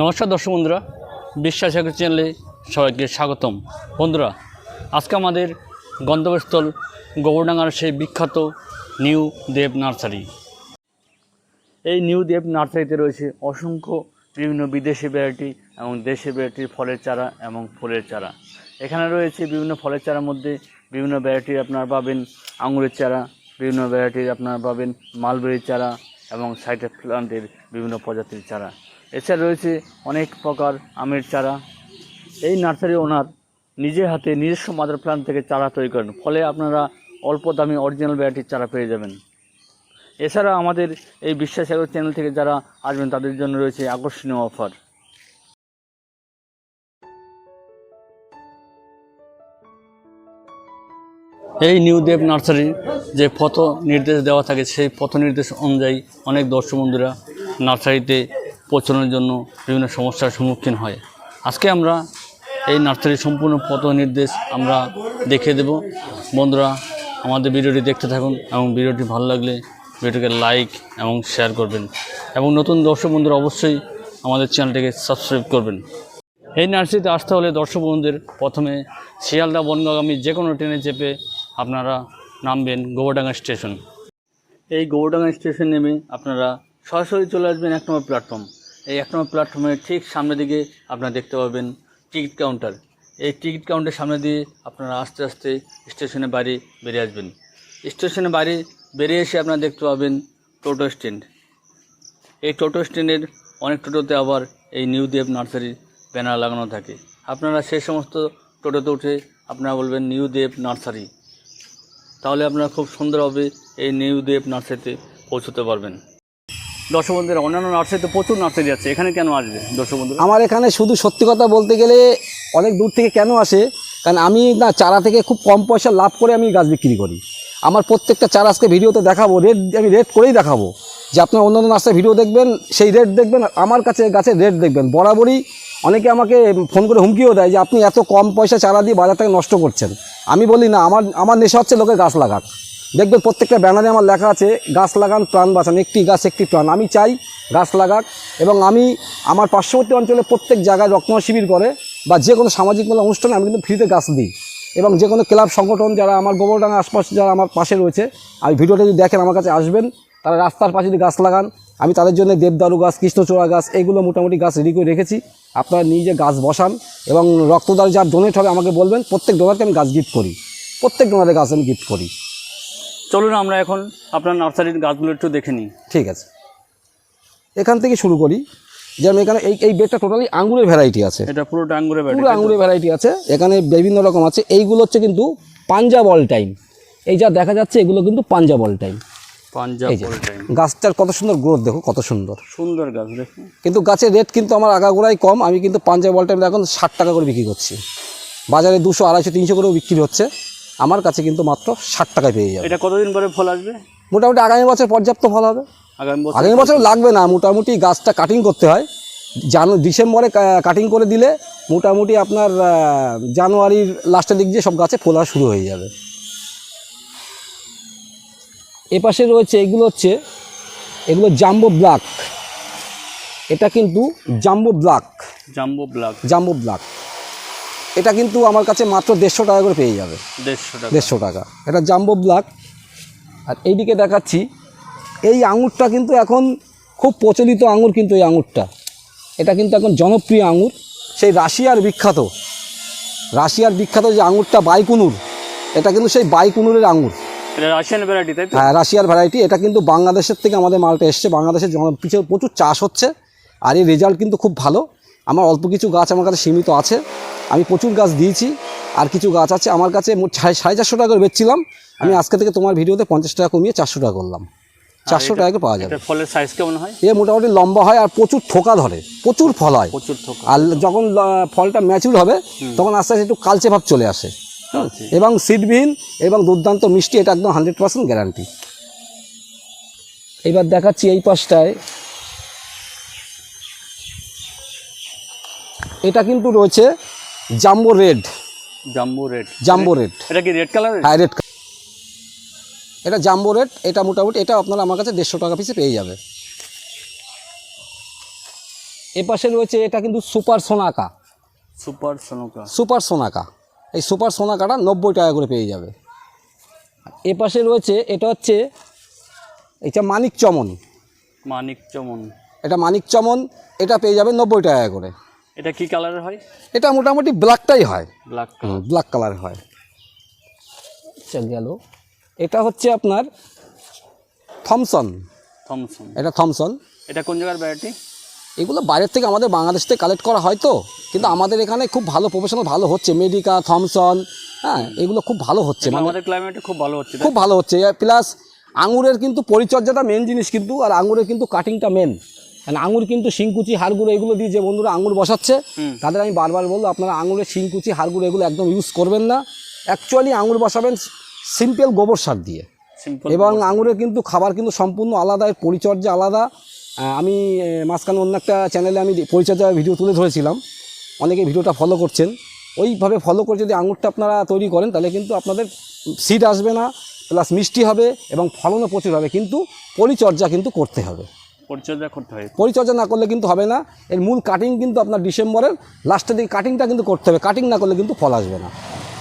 নমস্কার দর্শক বন্ধুরা, বিশ্বাস এগ্রো চ্যানেলে সবাইকে স্বাগতম। বন্ধুরা, আজকে আমাদের গন্তব্যস্থল গোবরডাঙ্গার সেই বিখ্যাত নিউ দেব নার্সারি। এই নিউ দেব নার্সারিতে রয়েছে অসংখ্য বিভিন্ন বিদেশি ভ্যারাইটি এবং দেশি ভ্যারাইটির ফলের চারা এবং ফুলের চারা। এখানে রয়েছে বিভিন্ন ফলের চারার মধ্যে বিভিন্ন ভ্যারাইটির আপনারা পাবেন আঙুরের চারা, বিভিন্ন ভ্যারাইটির আপনারা পাবেন মালবেরির চারা এবং সাইটের প্লান্টের বিভিন্ন প্রজাতির চারা। এছাড়া রয়েছে অনেক প্রকার আমের চারা। এই নার্সারি ওনার নিজের হাতে নিজস্ব মাদার প্লান্ট থেকে চারা তৈরি করেন, ফলে আপনারা অল্প দামে অরিজিনাল ভ্যারাইটির চারা পেয়ে যাবেন। এছাড়া আমাদের এই বিশ্বাস চ্যানেল থেকে যারা আসবেন, তাদের জন্য রয়েছে আকর্ষণীয় অফার এই নিউ দেব নার্সারির যে পথ নির্দেশ দেওয়া থাকে, সেই পথ নির্দেশ অনুযায়ী অনেক দর্শক বন্ধুরা নার্সারিতে পৌঁছানোর জন্য বিভিন্ন সমস্যার সম্মুখীন হয়। আজকে আমরা এই নার্সারির সম্পূর্ণ পথ নির্দেশ আমরা দেখিয়ে দেব। বন্ধুরা, আমাদের ভিডিওটি দেখতে থাকুন এবং ভিডিওটি ভালো লাগলে ভিডিওটিকে লাইক এবং শেয়ার করবেন এবং নতুন দর্শক বন্ধুরা অবশ্যই আমাদের চ্যানেলটিকে সাবস্ক্রাইব করবেন। এই নার্সারিতে আসতে হলে দর্শক বন্ধুদের প্রথমে শিয়ালদা, বনগাগামী যে কোনো ট্রেনে চেপে আপনারা নামবেন গোবরডাঙ্গা স্টেশন। এই গোবরডাঙ্গা স্টেশন নেমে আপনারা সরাসরি চলে আসবেন এক নম্বর প্ল্যাটফর্ম। এই এক নম্বর প্ল্যাটফর্মের ঠিক সামনের দিকে আপনারা দেখতে পাবেন টিকিট কাউন্টার এই টিকিট কাউন্টারের সামনে দিয়ে আপনারা আস্তে আস্তে স্টেশনের বাইরে বেরিয়ে আসবেন। স্টেশনের বাইরে বেরিয়ে এসে আপনারা দেখতে পাবেন টোটো স্ট্যান্ড এই টোটো স্ট্যান্ডের অনেক টোটোতে আবার এই নিউ দেব নার্সারির ব্যানার লাগানো থাকে। আপনারা সেই সমস্ত টোটোতে উঠে আপনারা বলবেন নিউ দেব নার্সারি। তাহলে আপনারা খুব সুন্দরভাবে এই নিউ দেব নার্সারিতে পৌঁছতে পারবেন। দর্শক অন্যান্য নার্সারি তো প্রচুর নার্সারি আছে। এখানে কেন আসবে দর্শকবন্ধুরা? আমার এখানে শুধু সত্যি কথা বলতে গেলে অনেক দূর থেকে কেন আসে? কারণ আমি না চারা থেকে খুব কম পয়সা লাভ করে আমি গাছ বিক্রি করি। আমার প্রত্যেকটা চারা আজকে ভিডিওতে দেখাবো, রেট আমি রেট করেই দেখাবো। যে আপনার অন্যান্য নার্সারি ভিডিও দেখবেন, সেই রেট দেখবেন আমার কাছে গাছের রেট দেখবেন। বরাবরই অনেকে আমাকে ফোন করে হুমকিও দেয় যে আপনি এত কম পয়সা চারা দিয়ে বাজার থেকে নষ্ট করছেন। আমি বলি না, আমার আমার নেশা হচ্ছে লোকে গাছ লাগাক। দেখবেন প্রত্যেকটা ব্যানারে আমার লেখা আছে, গাছ লাগান, প্রাণ বাঁচান। একটি গাছ, একটি প্রাণ। আমি চাই গাছ লাগাক এবং আমি আমার পার্শ্ববর্তী অঞ্চলে প্রত্যেক জায়গায় রক্তমা শিবির করে বা যে কোনো সামাজিক মেলা অনুষ্ঠানে আমি কিন্তু ফ্রিতে গাছ দিই এবং যে কোনো ক্লাব, সংগঠন যারা আমার গোবরডাঙ্গা আশপাশ যারা আমার পাশে রয়েছে, আমি ভিডিওটা যদি দেখেন, আমার কাছে আসবেন, তারা রাস্তার পাশে যদি গাছ লাগান, আমি তাদের জন্য দেবদারু গাছ, কৃষ্ণচূড়া গাছ, এগুলো মোটামুটি গাছ রেডি করে রেখেছি। আপনারা নিজে গাছ বসান এবং রক্তদান যার ডোনেট হবে, আমাকে বলবেন, প্রত্যেক ডোনারকে আমি গাছ গিফট করি। প্রত্যেক ডোনারের গাছ আমি গিফট করি। চলুন আমরা এখন আপনার নার্সারির গাছগুলো একটু দেখে নিই। ঠিক আছে। এখান থেকে শুরু করি। যেমন এখানে এই এই বেডটা টোটালি আঙ্গুরের ভ্যারাইটি আছে। এটা পুরোটা আঙ্গুরের বাড়ি পুরো আঙ্গুরের ভ্যারাইটি আছে। এখানে বিভিন্ন রকম আছে। এইগুলো হচ্ছে কিন্তু পাঞ্জাব অল টাইম। এই যা দেখা যাচ্ছে এগুলো কিন্তু পাঞ্জাব অল টাইম। পাঞ্জাব এই যে গাছটার কত সুন্দর গ্রোথ দেখো কত সুন্দর। সুন্দর গাছ দেখো কিন্তু গাছের রেট কিন্তু আমার আগাগোড়াই কম। আমি কিন্তু পাঞ্জাব অল টাইম এখন ষাট টাকা করে বিক্রি করছি। বাজারে দুশো আড়াইশো তিনশো করেও বিক্রি হচ্ছে। আমার কাছে কিন্তু মাত্র ষাট টাকায় পেয়ে যাবে। এটা কতদিন পরে ফল আসবে? মোটামুটি আগামী বছর পর্যাপ্ত ফল হবে। আগামী বছর লাগবে না মোটামুটি গাছটা কাটিং করতে হয়। জানু ডিসেম্বরে কাটিং করে দিলে মোটামুটি আপনার জানুয়ারির লাস্টের দিক দিয়ে সব গাছে ফোলা শুরু হয়ে যাবে। এপাশে রয়েছে এগুলো হচ্ছে এগুলো জাম্বো ব্ল্যাক এটা কিন্তু jumbo black jumbo black jumbo black এটা কিন্তু আমার কাছে মাত্র দেড়শো টাকা করে পেয়ে যাবে। দেড়শো টাকা। দেড়শো টাকা। এটা জাম্বো ব্ল্যাক। আর এইদিকে দেখাচ্ছি এই আঙুরটা কিন্তু এখন খুব প্রচলিত আঙুর কিন্তু এই আঙুরটা। এটা কিন্তু এখন জনপ্রিয় আঙুর। সেই রাশিয়ার বিখ্যাত রাশিয়ার বিখ্যাত যে আঙুরটা বাইকুনুর এটা কিন্তু সেই বাইকুনুরের আঙুর। রাশিয়ান ভ্যারাইটি তাই হ্যাঁ রাশিয়ার ভ্যারাইটি এটা কিন্তু বাংলাদেশের থেকে আমাদের মালটা এসছে। বাংলাদেশের কিছু প্রচুর চাষ হচ্ছে। আর এই রেজাল্ট কিন্তু খুব ভালো। আমার অল্প কিছু গাছ আমার কাছে সীমিত আছে। আমি প্রচুর গাছ দিয়েছি আর কিছু গাছ আছে আমার কাছে মোট সাড়ে সাড়ে চারশো টাকা করে বেচছিলাম। আমি আজকে থেকে তোমার ভিডিওতে পঞ্চাশ টাকা কমিয়ে চারশো টাকা করলাম। চারশো টাকা করে পাওয়া যাবে। ফলের সাইজ কেমন হয়? এ মোটামুটি লম্বা হয় আর প্রচুর থোকা ধরে প্রচুর ফল হয়। প্রচুর থোকা। আর যখন ফলটা ম্যাচিউর হবে তখন আস্তে আস্তে একটু কালচে ভাব চলে আসে। এবং সিডবিহীন এবং দুর্দান্ত মিষ্টি এটা একদম হান্ড্রেড পার্সেন্ট গ্যারান্টি এবার দেখাচ্ছি এই পাশটায়। এটা কিন্তু রয়েছে jumbo red jumbo red jumbo red এটা কি রেড কালার হ্যাঁ রেড এটা জাম্বো রেড এটা মোটামুটি এটা আপনারা আমার কাছে দেড়শো টাকা পিসে পেয়ে যাবে। এ পাশে রয়েছে এটা কিন্তু super Sonaka super Sonaka super Sonaka এই সুপার সোনাকাটা নব্বই টাকা করে পেয়ে যাবে। এ পাশে রয়েছে এটা হচ্ছে এটা মানিক চমন। মানিক চমন। এটা মানিক চমন এটা পেয়ে যাবে নব্বই টাকা করে। এটা কি কালারের হয়? এটা মোটামুটি ব্ল্যাকটাই হয়। ব্ল্যাক ব্ল্যাক কালার হয়। আচ্ছা গেল। এটা হচ্ছে আপনার থমসন। থমসন। এটা থমসন। এটা কোন জায়গার ভ্যারাইটি এগুলো বাইরের থেকে আমাদের বাংলাদেশ থেকে কালেক্ট করা হয় তো। কিন্তু আমাদের এখানে খুব ভালো প্রফেশনাল ভালো হচ্ছে। মেডিকা থমসন হ্যাঁ এগুলো খুব ভালো হচ্ছে। মানে আমাদের ক্লাইমেটে খুব ভালো হচ্ছে খুব ভালো হচ্ছে। প্লাস আঙুরের কিন্তু পরিচর্যাটা মেন জিনিস কিন্তু আর আঙুরের কিন্তু কাটিংটা মেন মানে আঙুর কিন্তু শিংকুচি হাড়গুঁড়ো এগুলো দিয়ে যে বন্ধুরা আঙুর বসাচ্ছে তাদের আমি বারবার বলব আপনারা আঙুরের শিংকুচি হাড়গুঁড়ো এগুলো একদম ইউজ করবেন না। অ্যাকচুয়ালি আঙুর বসাবেন সিম্পল গোবর সার দিয়ে। এবং আঙুরের কিন্তু খাবার কিন্তু সম্পূর্ণ আলাদা এর পরিচর্যা আলাদা। আমি মাঝখানে অন্য একটা চ্যানেলে আমি পরিচর্যা ভিডিও তুলে ধরেছিলাম। অনেকে ভিডিওটা ফলো করছেন। ওইভাবে ফলো করে যদি আঙুরটা আপনারা তৈরি করেন তাহলে কিন্তু আপনাদের সিড আসবে না প্লাস মিষ্টি হবে এবং ফলনও প্রচুর হবে। কিন্তু পরিচর্যা কিন্তু করতে হবে। পরিচর্যা করতে হয়। পরিচর্যা না করলে কিন্তু হবে না। এর মূল কাটিং কিন্তু আপনার ডিসেম্বরের লাস্টের দিকে কাটিংটা কিন্তু করতে হবে। কাটিং না করলে কিন্তু ফল আসবে না।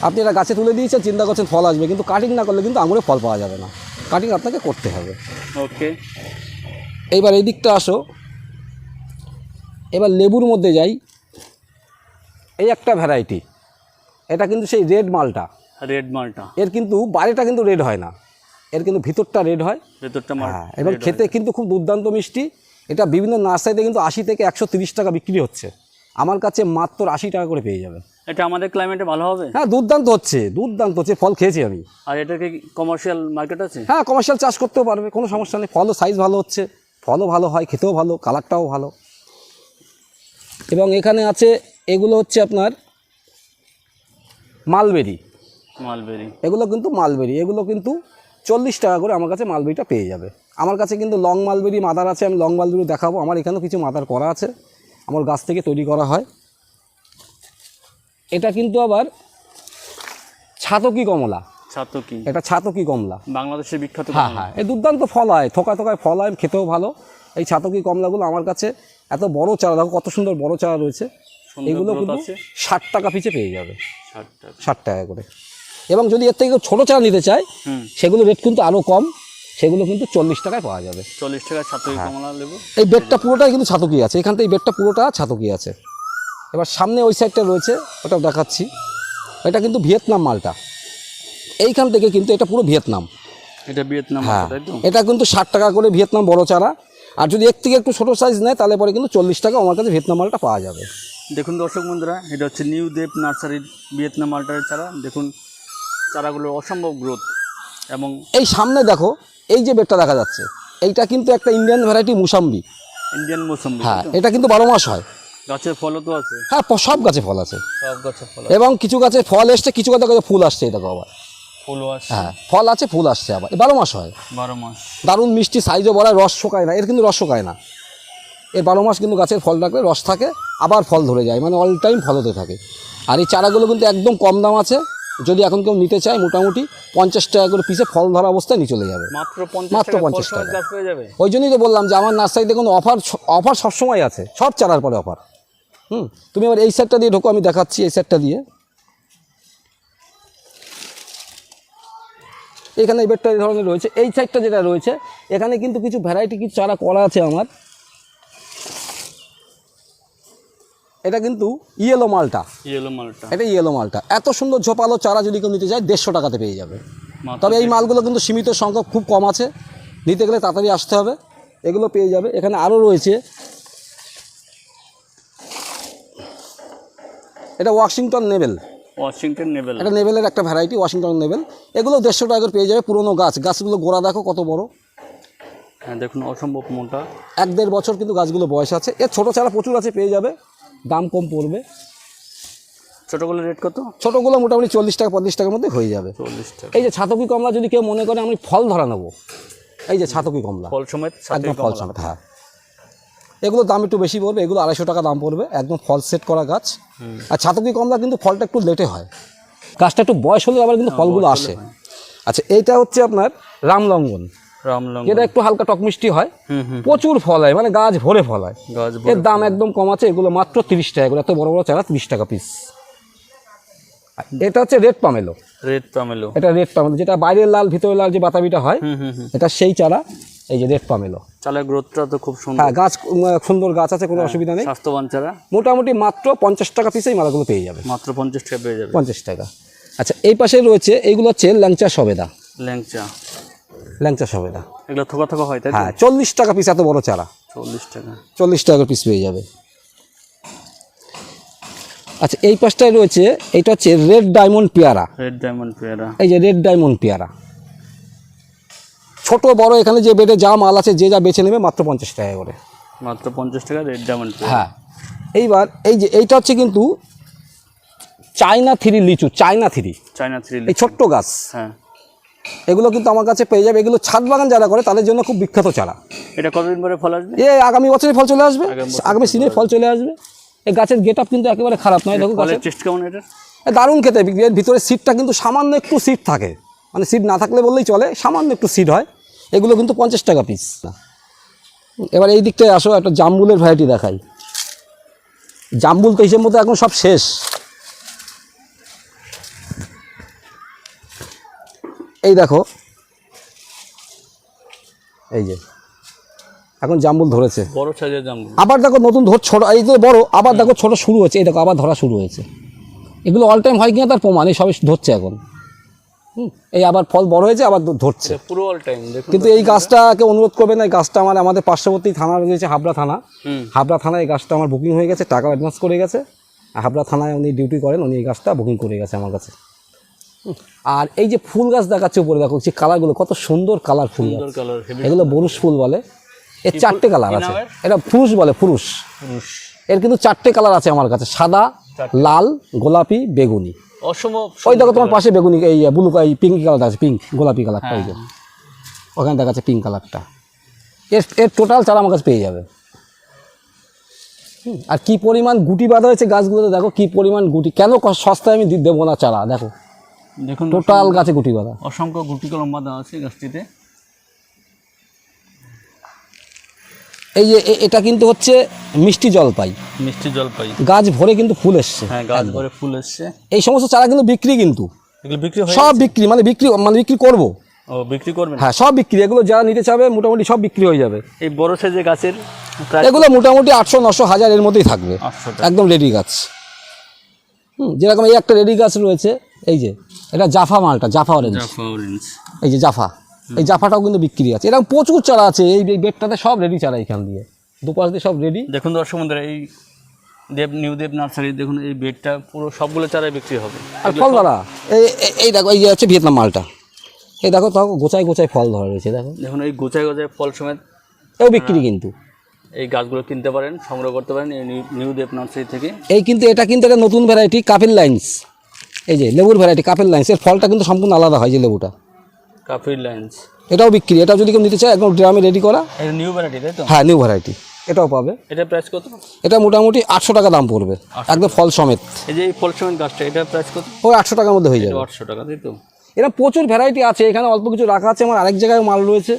আপনি এটা গাছে তুলে দিয়েছেন চিন্তা করছেন ফল আসবে কিন্তু কাটিং না করলে কিন্তু আঙুরে ফল পাওয়া যাবে না। কাটিং আপনাকে করতে হবে। ওকে এইবার এই দিকটা আসো। এবার লেবুর মধ্যে যাই। এই একটা ভ্যারাইটি এটা কিন্তু সেই রেড মালটা রেড মালটা এর কিন্তু বাইরেটা কিন্তু রেড হয় না। এর কিন্তু ভিতরটা রেড হয়। ভেতরটা হ্যাঁ এবং খেতে কিন্তু খুব দুর্দান্ত মিষ্টি। এটা বিভিন্ন নার্সারিতে কিন্তু আশি থেকে একশো তিরিশ টাকা বিক্রি হচ্ছে। আমার কাছে মাত্র আশি টাকা করে পেয়ে যাবে এটা আমাদের ক্লাইমেটে ভালো হবে? হ্যাঁ দুর্দান্ত হচ্ছে দুর্দান্ত হচ্ছে ফল খেয়েছি আমি। আর এটার কি কমার্শিয়াল মার্কেট আছে? হ্যাঁ কমার্শিয়াল চাষ করতেও পারবে কোনো সমস্যা নেই। ফলও সাইজ ভালো হচ্ছে ফলও ভালো হয় খেতেও ভালো কালারটাও ভালো। এবং এখানে আছে এগুলো হচ্ছে আপনার মালবেরি মালবেরি এগুলো কিন্তু মালবেরি এগুলো কিন্তু চল্লিশ টাকা করে আমার কাছে মালবেরিটা পেয়ে যাবে। আমার কাছে কিন্তু লং মালবেরি মাদার আছে আমি লং মালবেরি দেখাবো। আমার এখানেও কিছু মাদার করা আছে। আমার গাছ থেকে তৈরি করা হয়। এটা কিন্তু আবার ছাতকি কমলা। ছাতকি। এটা ছাতকি কমলা। বাংলাদেশের বিখ্যাত হ্যাঁ হ্যাঁ এই দুর্দান্ত ফল হয় থোকা থোকায় ফল হয় খেতেও ভালো। এই ছাতকি কমলাগুলো আমার কাছে এত বড় চারা দেখো কত সুন্দর বড় চারা রয়েছে। এগুলো কিন্তু ষাট টাকা পিছে পেয়ে যাবে। ষাট টাকা। ষাট টাকা করে। এবং যদি এর থেকে কেউ ছোটো চারা নিতে চায় সেগুলো রেট কিন্তু আরও কম। সেগুলো কিন্তু চল্লিশ টাকায় পাওয়া যাবে। চল্লিশ টাকা ছাতকি হ্যাঁ। কমলা লেবু? এই বেডটা পুরোটাই কিন্তু ছাতকি আছে। এখান থেকে এই বেডটা পুরোটা ছাতকি আছে। এবার সামনে ওই সাইডটা রয়েছে ওটাও দেখাচ্ছি। এটা কিন্তু ভিয়েতনাম মালটা। এইখান থেকে কিন্তু এটা পুরো ভিয়েতনাম। এটা ভিয়েতনাম হ্যাঁ। এটা কিন্তু ষাট টাকা করে ভিয়েতনাম বড় চারা। আর যদি এর থেকে একটু ছোটো সাইজ নেয় তাহলে পরে কিন্তু চল্লিশ টাকা আমার কাছে ভিয়েতনাম মালটা পাওয়া যাবে। দেখুন দর্শক বন্ধুরা এটা হচ্ছে নিউ দেব নার্সারির ভিয়েতনাম মাল্টারের চারা। দেখুন চারাগুলোর অসম্ভব গ্রোথ এবং এই সামনে দেখো এই যে বেডটা দেখা যাচ্ছে এইটা কিন্তু একটা ইন্ডিয়ান ভ্যারাইটি মুসাম্বি। ইন্ডিয়ান মৌসুমি হ্যাঁ এটা কিন্তু বারো মাস হয়। গাছের ফলও তো আছে। হ্যাঁ সব গাছে ফল আছে। সব গাছের ফল এবং কিছু গাছে ফল এসছে কিছু গাছে গাছে ফুল আসছে এটা আবার। ফুলও হ্যাঁ ফল আছে ফুল আসছে আবার। বারো মাস হয়। বারো মাস। দারুণ মিষ্টি সাইজও বড় রস শোকায় না। এর কিন্তু রস শোকায় না। এর বারো মাস কিন্তু গাছের ফল রাখলে রস থাকে আবার ফল ধরে যায়। মানে অল টাইম ফল হতে থাকে। আর এই চারাগুলো কিন্তু একদম কম দাম আছে। যদি এখন কেউ নিতে চায় মোটামুটি পঞ্চাশ টাকা করে পিসে ফল ধরা অবস্থায় নিয়ে চলে যাবে। মাত্র পঞ্চাশ টাকা 50 ফল সমেত টাকা। গাছ পেয়ে যাবে? ওই জন্যই তো বললাম যে আমার নার্সারিতে কোনো অফার অফার সবসময় আছে সব চারার পরে অফার হুম তুমি এবার এই সেটটা দিয়ে ঢোকো আমি দেখাচ্ছি এই সেটটা দিয়ে। এখানে এই বেডটা এই ধরনের রয়েছে। এই সাইডটা যেটা রয়েছে এখানে কিন্তু কিছু ভ্যারাইটি কিছু চারা করা আছে আমার। এটা কিন্তু ইয়েলো মালটা। ইয়েলো মালটা। এটা ইয়েলো মালটা। এত সুন্দর ঝোপালো চারা যদি কেউ নিতে চায় দেড়শো টাকাতে পেয়ে যাবে। তবে এই মালগুলো কিন্তু সীমিত সংখ্যক খুব কম আছে। নিতে গেলে তাড়াতাড়ি আসতে হবে। এগুলো পেয়ে যাবে। এখানে আরও রয়েছে। এটা ওয়াশিংটন নেবেল ওয়াশিংটন নেবেল এটা নেবেলের একটা ভ্যারাইটি ওয়াশিংটন নেবেল এগুলো দেড়শো টাকা করে পেয়ে যাবে পুরোনো গাছ। গাছগুলো গোড়া দেখো কত বড়। হ্যাঁ দেখুন অসম্ভব মোটা। এক দেড় বছর কিন্তু গাছগুলো বয়স আছে। এর ছোটো চারা প্রচুর আছে পেয়ে যাবে। দাম কম পড়বে। ছোটোগুলো রেট কত? ছোটোগুলো মোটামুটি চল্লিশ টাকা পঁয়ত্রিশ টাকার মধ্যে হয়ে যাবে। চল্লিশ টাকা। এই যে ছাতকি কমলা যদি কেউ মনে করে আমি ফল ধরা নেব। এই যে ছাতকি কমলা। ফল সমেত একদম ফল সমেত হ্যাঁ। এগুলোর দাম একটু বেশি পড়বে এগুলো আড়াইশো টাকা দাম পড়বে একদম ফল সেট করা গাছ। আর ছাতকি কমলা কিন্তু ফলটা একটু লেটে হয়। গাছটা একটু বয়স হলে আবার কিন্তু ফলগুলো আসে। আচ্ছা এইটা হচ্ছে আপনার রামলঙ্গন। যেটা একটু হালকা টক মিষ্টি হয় প্রচুর ফল হয় মানে গাছ ভরে ফল হয়। গাছ এর দাম একদম কম আছে এগুলো মাত্র তিরিশ টাকা করে এত বড় বড় চারা তিরিশ টাকা পিস এটা হচ্ছে রেড পামেলো। রেড পামেলো। এটা রেড পামেলো যেটা বাইরের লাল ভিতরের লাল যে বাতাবিটা হয় এটা সেই চারা এই যে রেড পামেলো। চালের গ্রোথটা তো খুব সুন্দর। হ্যাঁ গাছ সুন্দর গাছ আছে কোনো অসুবিধা নেই। স্বাস্থ্যবান চারা। মোটামুটি মাত্র পঞ্চাশ টাকা পিসে এই মালাগুলো পেয়ে যাবে। মাত্র পঞ্চাশ টাকা পেয়ে যাবে। পঞ্চাশ টাকা। আচ্ছা এই পাশে রয়েছে এইগুলো হচ্ছে ল্যাংচা সবেদা। ল্যাংচা। ল্যাংচা সবেদা এগুলো থোকা থোকা হয় তাই হ্যাঁ চল্লিশ টাকা পিস এত বড় চারা। চল্লিশ টাকা। চল্লিশ টাকা পিস পেয়ে যাবে। আচ্ছা এই পাশটায় রয়েছে এটা হচ্ছে রেড ডায়মন্ড পেয়ারা। রেড ডায়মন্ড পেয়ারা। এই যে রেড ডায়মন্ড পেয়ারা। ছোট বড় এখানে যে বেডে যা মাল আছে যে যা বেছে নেবে মাত্র পঞ্চাশ টাকা করে। মাত্র পঞ্চাশ টাকা রেড ডায়মন্ড হ্যাঁ এইবার এই যে এইটা হচ্ছে কিন্তু চায়না থ্রি লিচু চায়না থ্রি। চায়না থ্রি এই ছোট্ট গাছ। হ্যাঁ। এগুলো কিন্তু আমার কাছে পেয়ে যাবে। এগুলো ছাদ বাগান যারা করে তাদের জন্য খুব বিখ্যাত চারা। এটা কতদিন পরে ফল আসবে? এ আগামী বছরে ফল চলে আসবে। আগামী সিনে ফল চলে আসবে। এই গাছের গেট আপ কিন্তু একেবারে খারাপ নয় দেখো গাছের। টেস্ট কেমন এটা এ দারুণ খেতে। এর ভিতরে সিটটা কিন্তু সামান্য একটু সিট থাকে। মানে সিট না থাকলে বললেই চলে সামান্য একটু সিট হয়। এগুলো কিন্তু পঞ্চাশ টাকা পিস এবার এই দিকটায় আসো একটা জাম্বুলের ভ্যারাইটি দেখাই। জাম্বুল তো হিসেব মতো এখন সব শেষ। দেখো। এই যে। এখন জাম্বুল ধরেছে। বড় সাইজের জাম আবার দেখো নতুন ধর ছোট এই তো বড় আবার দেখো ছোট শুরু হয়েছে। এই দেখো আবার ধরা শুরু হয়েছে। এগুলো অল টাইম হয় কিনা তার প্রমাণ এই সবে ধরছে এখন। হুম, এই আবার ফল বড় হয়েছে আবার ধরছে। পুরো অল টাইম কিন্তু এই গাছটাকে অনুরোধ করবে না এই গাছটা আমার আমাদের পার্শ্ববর্তী থানা রয়েছে হাবড়া থানা। হাবড়া থানায় এই গাছটা আমার বুকিং হয়ে গেছে টাকা অ্যাডভান্স করে গেছে। হাবড়া থানায় উনি ডিউটি করেন উনি এই গাছটা বুকিং করে গেছে আমার কাছে। আর এই যে ফুল গাছ দেখাচ্ছে উপরে দেখো যে কালারগুলো কত সুন্দর কালার ফুল এগুলো বরুষ ফুল বলে। এর চারটে কালার আছে। এটা পুরুষ বলে পুরুষ। এর কিন্তু চারটে কালার আছে আমার কাছে সাদা লাল গোলাপি বেগুনি। ওই দেখো তোমার পাশে বেগুনি এই ব্লু এই পিঙ্ক কালারটা আছে পিঙ্ক গোলাপি কালারটা ওই যে। ওখানে দেখাচ্ছে পিঙ্ক কালারটা এর এর টোটাল চারা আমার কাছে পেয়ে যাবে। আর কি পরিমাণ গুটি বাঁধা হয়েছে গাছগুলোতে দেখো কি পরিমাণ গুটি। কেন সস্তায় আমি দেবো না চারা দেখো। দেখুন টোটাল গাছে গুটি বাঁধা। অসংখ্য গুটি কলম বাঁধা আছে গাছটিতে। এই যে এটা কিন্তু হচ্ছে মিষ্টি জলপাই। মিষ্টি জলপাই। গাছ ভরে কিন্তু ফুল এসছে। হ্যাঁ গাছ ভরে ফুল এসছে। এই সমস্ত চারা কিন্তু বিক্রি কিন্তু। এগুলো বিক্রি সব বিক্রি মানে বিক্রি মানে বিক্রি করব। ও বিক্রি করবেন? হ্যাঁ সব বিক্রি এগুলো যারা নিতে চাবে মোটামুটি সব বিক্রি হয়ে যাবে। এই বড় সাইজের গাছের এগুলো মোটামুটি আটশো নশো হাজার এর মধ্যেই থাকবে। একদম রেডি গাছ। হুম যেরকম এই একটা রেডি গাছ রয়েছে এই যে। এটা জাফা মালটা জাফা অরেঞ্জ জাফা অরেঞ্জ এই যে জাফা। এই জাফাটাও কিন্তু বিক্রি আছে। এরকম প্রচুর চারা আছে। এই বেডটাতে সব রেডি চারা এখান দিয়ে। দুপাশ দিয়ে সব রেডি দেখুন দর্শক বন্ধুরা এই দেব নিউ দেব নার্সারি দেখুন এই বেডটা পুরো সবগুলো চারাই বিক্রি হবে। আর ফল ধরা এই এই- দেখো এই যে হচ্ছে ভিয়েতনাম মালটা। এই দেখো দেখো গোচায় গোচায় ফল ধরা রয়েছে দেখো। দেখুন এই গোছায় গোছায় ফল সমেত এও বিক্রি কিন্তু। এই গাছগুলো কিনতে পারেন সংগ্রহ করতে পারেন এই নিউ- নিউ দেব নার্সারি থেকে। এই কিন্তু এটা কিন্তু একটা নতুন ভ্যারাইটি কাপেল লাইন্স এই যে লেবুর ভ্যারাইটি কাপেল লাইন্স এর ফলটা কিন্তু সম্পূর্ণ আলাদা হয় যে লেবুটা। কাফির লাইন্স এটাও বিক্রি এটাও যদি কেউ নিতে চায় একদম ড্রামে রেডি করা। নিউ ভ্যারাইটি তাই তো? হ্যাঁ নিউ ভ্যারাইটি এটাও পাবে। এটা প্রাইস কত? এটা মোটামুটি আটশো টাকা দাম পড়বে একদম ফল সমেত। এই যে ফল সমেত গাছটা এটা প্রাইস কত? ওই আটশো টাকার মধ্যে হয়ে যাবে। আটশো টাকা তাই তো? এরা প্রচুর ভ্যারাইটি আছে এখানে অল্প কিছু রাখা আছে আমার আরেক জায়গায় মাল রয়েছে।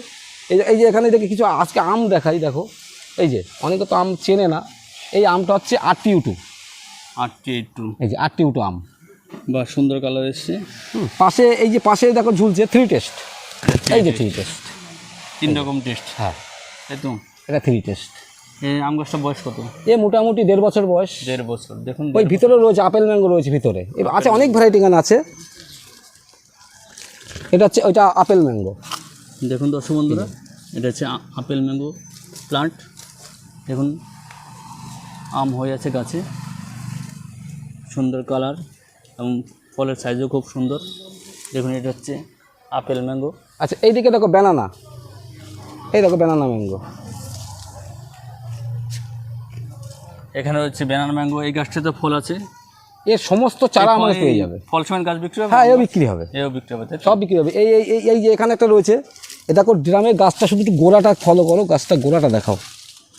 এই যে এই যে এখানে দেখি কিছু আজকে আম দেখাই দেখো। এই যে অনেকে তো আম চেনে না। এই আমটা হচ্ছে আটটি উটু। আটটি এইট টু এই যে আটটি উটু আম। বা সুন্দর কালার এসছে। পাশে এই যে পাশে দেখো ঝুলছে থ্রি টেস্ট এই যে থ্রি টেস্ট তিন রকম টেস্ট হ্যাঁ। তো। এটা থ্রি টেস্ট আম গাছটা বয়স কত? এ মোটামুটি দেড় বছর বয়স। দেড় বছর। দেখুন ওই ভিতরে রয়েছে আপেল ম্যাঙ্গো রয়েছে ভিতরে। আছে অনেক ভ্যারাইটি গান আছে। এটা হচ্ছে ওইটা আপেল ম্যাঙ্গো দেখুন দর্শক বন্ধুরা এটা হচ্ছে আপেল ম্যাঙ্গো প্লান্ট দেখুন আম হয়ে আছে গাছে। সুন্দর কালার এবং ফলের সাইজও খুব সুন্দর। দেখুন এটা হচ্ছে আপেল ম্যাঙ্গো আচ্ছা এইদিকে দেখো ব্যানানা এই দেখো ব্যানানা ম্যাঙ্গো এখানে হচ্ছে ব্যানার ম্যাঙ্গো এই গাছটাতে ফল আছে। এর সমস্ত চারা আমার পেয়ে যাবে। ফল সমেত গাছ বিক্রি হবে? হ্যাঁ এও বিক্রি হবে। এও বিক্রি হবে সব বিক্রি হবে। এই এই এই- যে এখানে একটা রয়েছে এ দেখো ড্রামের গাছটা শুধু একটু গোড়াটা ফলো করো গাছটা গোড়াটা দেখাও।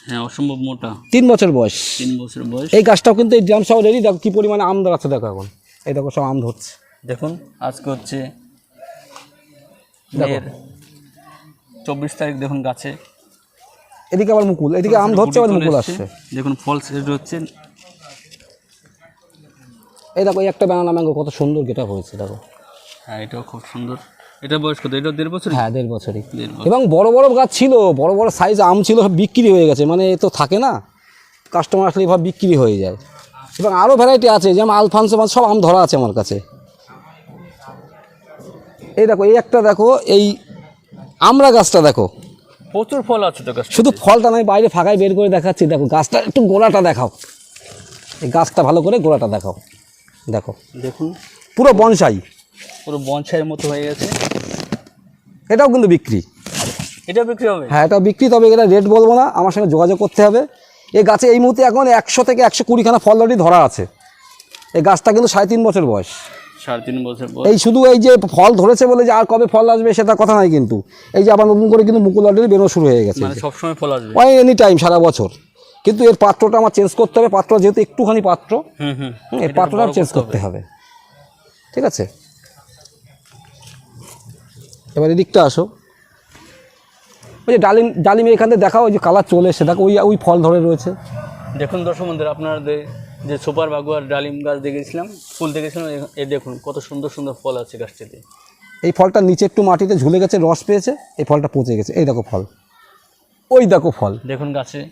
হ্যাঁ অসম্ভব মোটা। তিন বছর বয়স। তিন বছর বয়স। এই গাছটাও কিন্তু এই ড্রাম সহ রেডি দেখো কী পরিমাণে আম ধরাচ্ছে দেখো এখন। এই দেখো সব আম ধরছে। দেখুন আজকে হচ্ছে মেয়ের চব্বিশ তারিখ দেখুন গাছে। এদিকে আবার মুকুল এদিকে আম ধরছে আবার মুকুল আসছে। দেখুন ফল সেট হচ্ছে। এই দেখো এই একটা ব্যানানা ম্যাঙ্গো কত সুন্দর গেটা হয়েছে দেখো। হ্যাঁ এটাও খুব সুন্দর। এটা বয়স কত এটা দেড় বছর হ্যাঁ দেড় বছরই। এবং বড় বড় গাছ ছিল বড় বড় সাইজ আম ছিল সব বিক্রি হয়ে গেছে। মানে এ তো থাকে না। কাস্টমার আসলে এভাবে বিক্রি হয়ে যায়। এবং আরও ভ্যারাইটি আছে যেমন আলফান্সো মাছ সব আম ধরা আছে আমার কাছে। এই দেখো এই একটা দেখো এই আমরা গাছটা দেখো। প্রচুর ফল আছে তো গাছ শুধু ফলটা নয় বাইরে ফাঁকায় বের করে দেখাচ্ছি। দেখো গাছটা একটু গোড়াটা দেখাও। এই গাছটা ভালো করে গোড়াটা দেখাও। দেখো। দেখুন। পুরো বনসাই। পুরো বনসাইয়ের মতো হয়ে গেছে। এটাও কিন্তু বিক্রি। এটাও বিক্রি হবে? হ্যাঁ এটাও বিক্রি তবে এটা রেট বলব না। আমার সঙ্গে যোগাযোগ করতে হবে। এই গাছে এই মুহূর্তে এখন একশো থেকে একশো কুড়িখানা ফল অলরেডি ধরা আছে। এই গাছটা কিন্তু সাড়ে তিন বছর বয়স। সাড়ে তিন বছর এই শুধু এই যে ফল ধরেছে বলে যে আর কবে ফল আসবে সেটা কথা নাই কিন্তু। এই যে আবার নতুন করে কিন্তু মুকুল অলরেডি বেরোনো শুরু হয়ে গেছে। মানে সবসময় ফল আসবে। ওই এনি টাইম সারা বছর। কিন্তু এর পাত্রটা আমার চেঞ্জ করতে হবে। পাত্র যেহেতু একটুখানি পাত্র এই পাত্রটা চেঞ্জ করতে হবে। ঠিক আছে? এবার এদিকটা আসো। ওই যে ডালিম ডালিম এখান থেকে দেখাও ওই যে কালার চলে এসে দেখো ওই ওই ফল ধরে রয়েছে। দেখুন দর্শক বন্ধুরা আপনাদের যে সুপার বাগুয়ার ডালিম গাছ দেখেছিলাম ফুল দেখেছিলাম এ- এ দেখুন কত সুন্দর সুন্দর ফল আছে গাছটিতে। এই ফলটা নিচে একটু মাটিতে ঝুলে গেছে রস পেয়েছে এই ফলটা পচে গেছে। এই দেখো ফল। ওই দেখো ফল। দেখুন গাছে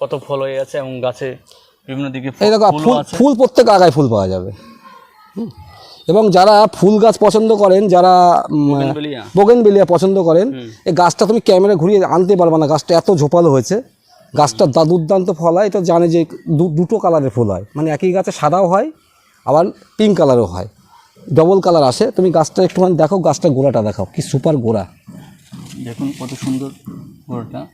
কত ফল হয়ে আছে এবং গাছে বিভিন্ন দিকে এই দেখো ফুল ফুল প্রত্যেক আগায় ফুল পাওয়া যাবে। হুম। এবং যারা ফুল গাছ পছন্দ করেন যারা। বোগেনবেলিয়া। পছন্দ করেন এই গাছটা তুমি ক্যামেরা ঘুরিয়ে আনতে পারবে না গাছটা এত ঝোপালো হয়েছে। গাছটা দা- দুর্দান্ত ফল হয় এটা জানে যে দু- দুটো কালারের ফুল হয়। মানে একই গাছে সাদাও হয় আবার পিঙ্ক কালারও হয়। ডবল কালার আসে তুমি গাছটা একটুখানি দেখো গাছটা গোড়াটা দেখাও কি সুপার গোড়া। দেখুন কত সুন্দর গোড়াটা।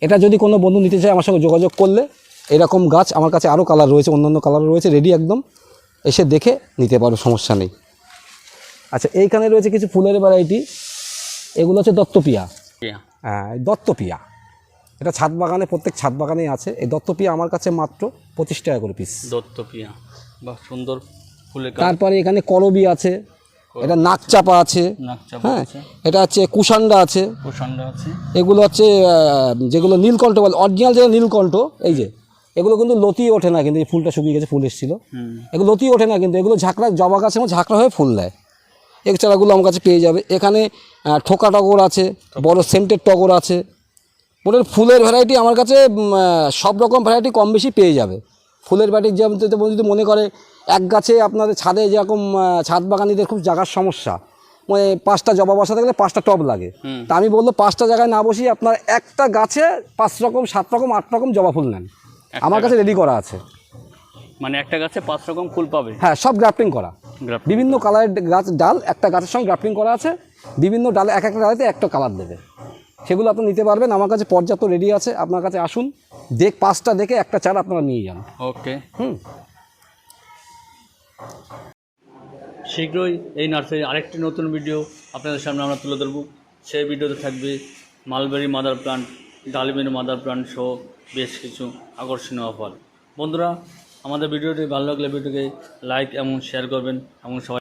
এটা যদি কোনো বন্ধু নিতে চায় আমার সঙ্গে যোগাযোগ করলে এরকম গাছ আমার কাছে আরও কালার রয়েছে অন্যান্য কালার রয়েছে রেডি একদম। এসে দেখে নিতে পারো সমস্যা নেই। আচ্ছা এইখানে রয়েছে কিছু ফুলের ভ্যারাইটি এগুলো হচ্ছে দত্তপিয়া। হ্যাঁ দত্তপিয়া। এটা ছাদ বাগানে প্রত্যেক ছাদ বাগানেই আছে। এই দত্তপিয়া আমার কাছে মাত্র পঁচিশ টাকা করে পিস দত্ত পিয়া বা সুন্দর ফুলের তারপরে এখানে করবি আছে। এটা নাকচাপা আছে। হ্যাঁ এটা হচ্ছে কুষান্ডা আছে। প্রচণ্ড আছে। এগুলো হচ্ছে যেগুলো নীলকণ্ঠ বলে অরিজিনাল যেটা নীলকণ্ঠ এই যে। এগুলো কিন্তু লতি ওঠে না কিন্তু এই ফুলটা শুকিয়ে গেছে ফুল এসেছিল। এগুলো লতি ওঠে না কিন্তু এগুলো ঝাঁকড়া জবা গাছের মধ্যে ঝাঁকড়া হয়ে ফুল দেয়। এই চারাগুলো আমার কাছে পেয়ে যাবে। এখানে ঠোকা টগর আছে বড় সেন্টের টগর আছে। মোটের ফুলের ভ্যারাইটি আমার কাছে সব রকম ভ্যারাইটি কম বেশি পেয়ে যাবে। ফুলের ভ্যারাইটি যেমন যদি- যদি মনে করে এক গাছে আপনাদের ছাদে যেরকম ছাদ বাগানিদের খুব জায়গার সমস্যা। মানে পাঁচটা জবা বসাতে গেলে পাঁচটা টব লাগে। তা আমি বলব পাঁচটা জায়গায় না বসিয়ে আপনার একটা গাছে পাঁচ রকম সাত রকম আট রকম জবা ফুল নেন। আমার কাছে রেডি করা আছে। মানে একটা গাছে পাঁচ রকম ফুল পাবে? হ্যাঁ সব গ্রাফটিং করা। বিভিন্ন কালারের গাছ ডাল একটা গাছের সঙ্গে গ্রাফটিং করা আছে। বিভিন্ন ডালে এক একটা ডালেতে একটা কালার দেবে। সেগুলো আপনি নিতে পারবেন। আমার কাছে পর্যাপ্ত রেডি আছে। আপনার কাছে আসুন। দেখ পাঁচটা দেখে একটা চারা আপনারা নিয়ে যান। ওকে হুম। শীঘ্রই এই নার্সারি আরেকটি নতুন ভিডিও আপনাদের সামনে আমরা তুলে ধরব। সেই ভিডিওতে থাকবে মালবেরি মাদার প্লান্ট ডালিমের মাদার প্লান্ট সহ বেশ কিছু আকর্ষণীয় ফল। বন্ধুরা, আমাদের ভিডিওটি ভালো লাগলে ভিডিওকে লাইক এবং শেয়ার করবেন। এবং সবাই